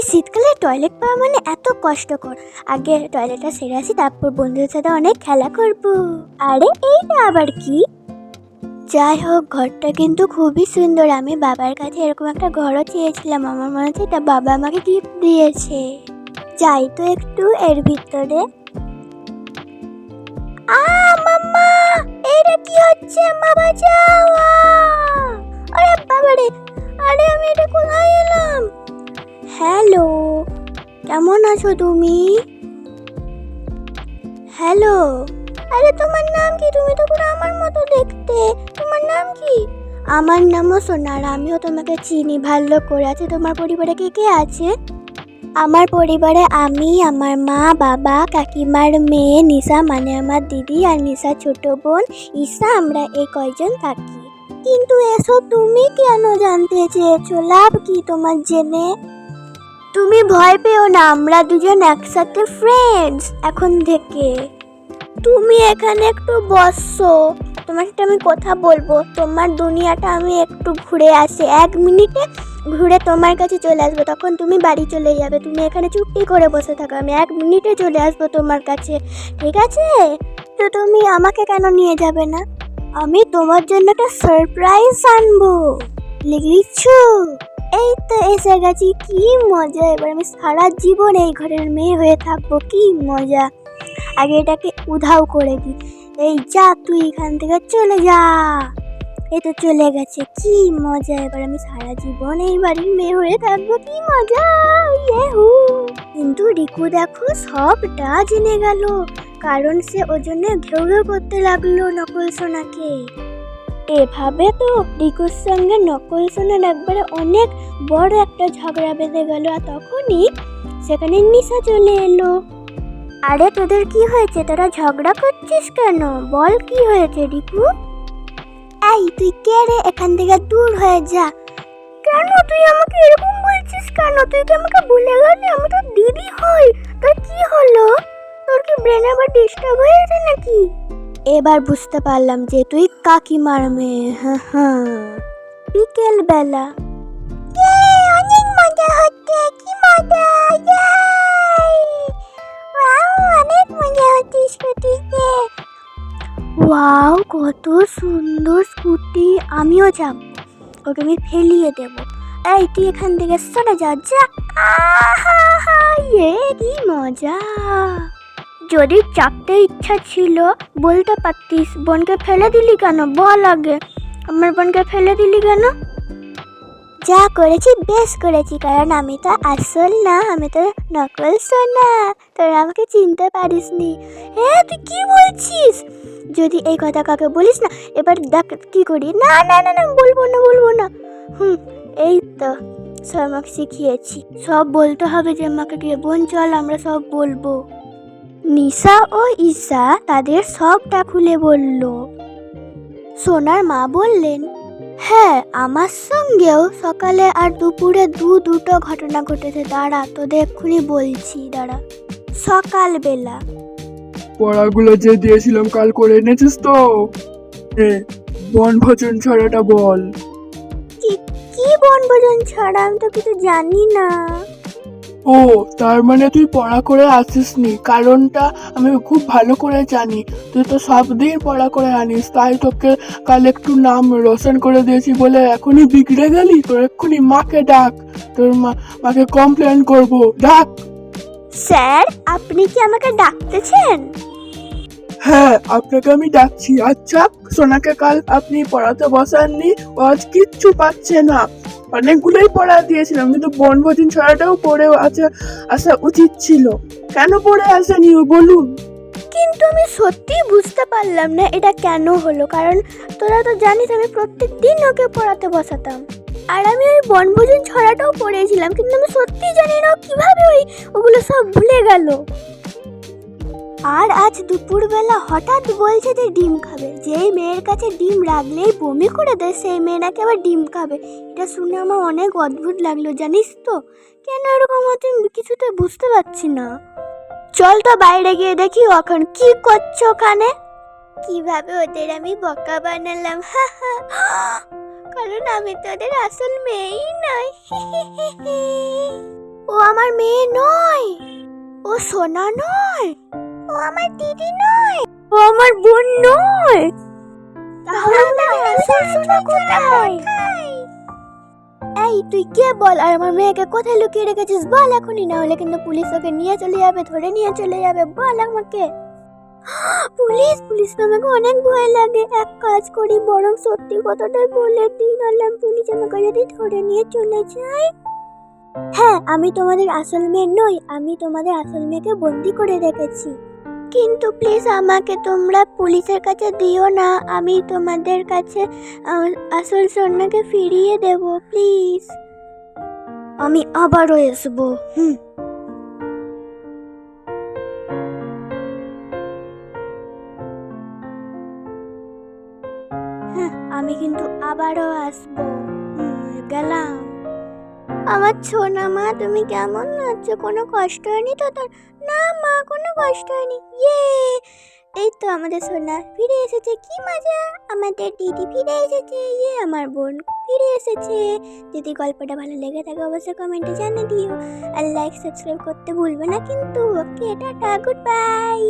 এই শীতকালে টয়লেট পাওয়া মানে এত কষ্টকর। আগে টয়লেটটা সেরে আসি, তারপর বন্ধুদের সাথে অনেক খেলা করব। আরে, এইটা আবার কি? যাই হোক, ঘরটা কিন্তু খুবই সুন্দর। আমি বাবার কাছে এরকম একটা ঘরও চেয়েছিলাম। আমার মনে হচ্ছে এটা বাবা আমাকে গিফট দিয়েছে। যাই তো একটু এর ভিতরে। আ, মাম্মা! এইটা কি হচ্ছে মা বাঁচাও আছো তুমি। হ্যালো আরে, তোমার নাম কি? তুমি তো পুরো আমার মতো দেখতে। তোমার নাম কি? আমার নামও সোনার, আমিও তোমাকে চিনি, ভালো করে আছে। তোমার পরিবারে কে কে আছে? আমার পরিবারে আমি, আমার মা, বাবা, কাকিমার মেয়ে, নিশা মানে আমার দিদি আর নিশা ছোট বোন, ঈশা, আমরা এই কয়জন থাকি। কিন্তু এসব তুমি কেন জানতে চেয়েছো? লাভ কি তোমার জেনে? তুমি ভয় পেও না, আমরা দুজন একসাথে ফ্রেন্ডস এখন থেকে। তুমি এখানে একটু বসো, তোমার সাথে আমি কথা বলব। তোমার দুনিয়াটা আমি একটু ঘুরে আসি, এক মিনিটে ঘুরে তোমার কাছে চলে আসব, তখন তুমি বাড়ি চলে যাবে। তুমি এখানে চুপটি করে বসে থাকো, আমি এক মিনিটে চলে আসব তোমার কাছে, ঠিক আছে? তো তুমি আমাকে কেন নিয়ে যাবে না? আমি তোমার জন্য একটা সারপ্রাইজ আনব, লিখছো। এই তো এসে গেছি, কি মজা। এবার আমি সারা জীবন এই ঘরের মেয়ে হয়ে থাকব, কি মজা। আগে এটাকে উধাও করে দিই এই যা, তুই এখান থেকে চলে যা। এই তো চলে গেছে, কি মজা। এবার আমি সারা জীবন এই বাড়ির মেয়ে হয়ে থাকব, কি মজা। ইয়েহু কিন্তু রিকু দেখো, সবটা জেনে গেল। কারণ সে ওর জন্য ঘেউ ঘেউ করতে লাগল নকল সোনাকে। এভাবে তো রিকুর সঙ্গে নকল সোনার একবারে অনেক বড় একটা ঝগড়া বেঁধে গেল আর তখনই সেখানে নিশা চলে এলো। আরে তোদের কি হয়েছে? তোরা ঝগড়া করছিস কেন? বল কি হয়েছে রিকু এই, তুই কে রে? এখান থেকে দূর হয়ে যা। কেন তুই আমাকে এরকম বলছিস কেন? তুই কি আমাকে ভুলে গেলি? আমি তো দিদি হই। তোর কি হলো? তোর কি ব্রেন আবার ডিস্টার্ব হয়েছে নাকি? এবার বুঝতে পারলাম যে তুই কাকিমার মেয়ে হ্যাঁ হ্যাঁ। বিকেল বেলা অনেক মজা হচ্ছে, কি মজা? অনেক মজা হচ্ছে স্কুটিতে। ওয়াও, কত সুন্দর স্কুটি। আমিও যাব। ওকে আমি ফেলিয়ে দেব। এই, তুই এখান থেকে সরে যা যা। আহা ইয়ে কি মজা। যদি চাপতে ইচ্ছা ছিল, বলতে পারতিস, বোনকে ফেলে দিলি কেন? বল আগে। আমার বোনকে ফেলে দিলি কেন? যা করেছি, বেশ করেছি, কারণ আমি তো আসল না, আমি তো নকল সোনা। তোরা আমাকে চিনতে পারিস নি হ্যাঁ তুই কি বলছিস? যদি এই কথা কাকে বলিস না, এবার দেখ কি করি। না না না না, বলব না বলব না। হুম, এই তো, সব আমাকে শিখিয়েছি। সব বলতে হবে যে আমাকে গিয়ে বোন, চল, আমরা সব বলব। নিশা ও ঈশা তাদের সবটা খুলে বলল। সোনার মা বললেন হ্যাঁ আমার সঙ্গেও সকালে আর দুপুরে দু দুটো ঘটনা ঘটেছে। দাঁড়া তোদের এক্ষুনি বলছি দাঁড়া। সকালবেলা পড়াগুলো যে দিয়েছিলাম কাল করে এনেছিস তো? এ বনভোজন ছড়াটা বল। কি কি বনভোজন ছাড়া আমি তো কিছু জানি না। ও তার মানে তুই পড়া করে আসিসনি। কারণটা আমি খুব ভালো করে জানি। তুই তো সব দিন পড়া করে আনিস তাই তোকে কাল একটু নাম রোশন করে দিয়েছি বলে এখনই বিগড়ে গেলি? তোর এক্ষুনি মাকে ডাক। তোর মা মাকে কমপ্লেন করব। ডাক! স্যার আপনি কি আমাকে ডাকতেছেন? হ্যাঁ আপনাকে আমি ডাকছি। আচ্ছা সোনাকে কাল আপনি পড়াতে বসাননি ও আজ কিচ্ছু পাচ্ছে না। অনেকগুলোই পড়া দিয়েছিলাম, কিন্তু বনভোজন ছড়াটাও পড়ে আসা আসা উচিত ছিল। কেন পড়ে আসেনি বলুন? কিন্তু আমি সত্যি বুঝতে পারলাম না এটা কেন হলো, কারণ তোরা তো জানিস আমি প্রত্যেক দিন ওকে পড়াতে বসাতাম। আর আমি ওই বনভোজন ছড়াটাও পড়েছিলাম, কিন্তু আমি সত্যি জানি না কীভাবে ওই ওগুলো সব ভুলে গেল। আর আজ দুপুরবেলা হঠাৎ বলছে যে ডিম খাবে। যেই মেয়ের কাছে ডিম রাখলেই বমি করে দেয়, সেই মেয়ে নাকি আবার ডিম খাবে। এটা শুনে আমার অনেক অদ্ভুত লাগল, জানিস তো? কেন এরকম হচ্ছে? কিছুতে বুঝতে পারছি না। চল তো বাইরে গিয়ে দেখি ও এখন কি করছ ওখানে। কীভাবে ওদের আমি বকা বানালাম কারণ আমি তো ওদের আসল মেয়েই নই। ও আমার মেয়ে নয়। ও সোনা নয়। ও আমার দিদি নয়। ও আমার বোন নয়। তাহলে আমার কোথায়? এই তুই কে বল? আর আমার মেয়েকে কোথায় লুকিয়ে রেখেছিস? বল এখনই না হলে কিন্তু পুলিশ ওকে নিয়ে চলে যাবে ধরে নিয়ে চলে যাবে। বল আমাকে। পুলিশ পুলিশ আমাকে অনেক ভয় লাগে। এক কাজ করি বরং সত্যি কথাটাই বলে দিই নাহলে পুলিশ আমাকে যদি ধরে নিয়ে চলে যায় হ্যাঁ আমি তোমাদের আসল মেয়ে নই আমি তোমাদের আসল মেয়েকে বন্দি করে রেখেছি। কিন্তু প্লিজ আমাকে তোমরা পুলিশের কাছে দিও না আমি তোমাদের কাছে আসল সোনাকে ফিরিয়ে দেব প্লিজ আমি আবারও আসব হুম। হ্যাঁ, আমি কিন্তু আবারও আসব গেলাম। আমার ছোনা মা তুমি কেমন আছো? কোনো কষ্ট হয়নি তো তোর? না, মা, কোনো কষ্ট হয়নি। ইয়ে এই তো আমাদের সোনা ফিরে এসেছে, কি মজা। আমাদের দিদি ফিরে এসেছে ইয়ে আমার বোন ফিরে এসেছে। যদি গল্পটা ভালো লেগে থাকে, অবশ্যই কমেন্টে জানিয়ে দিও। আর লাইক সাবস্ক্রাইব করতে ভুলবে না কিন্তু। ওকে, টাটা গুড বাই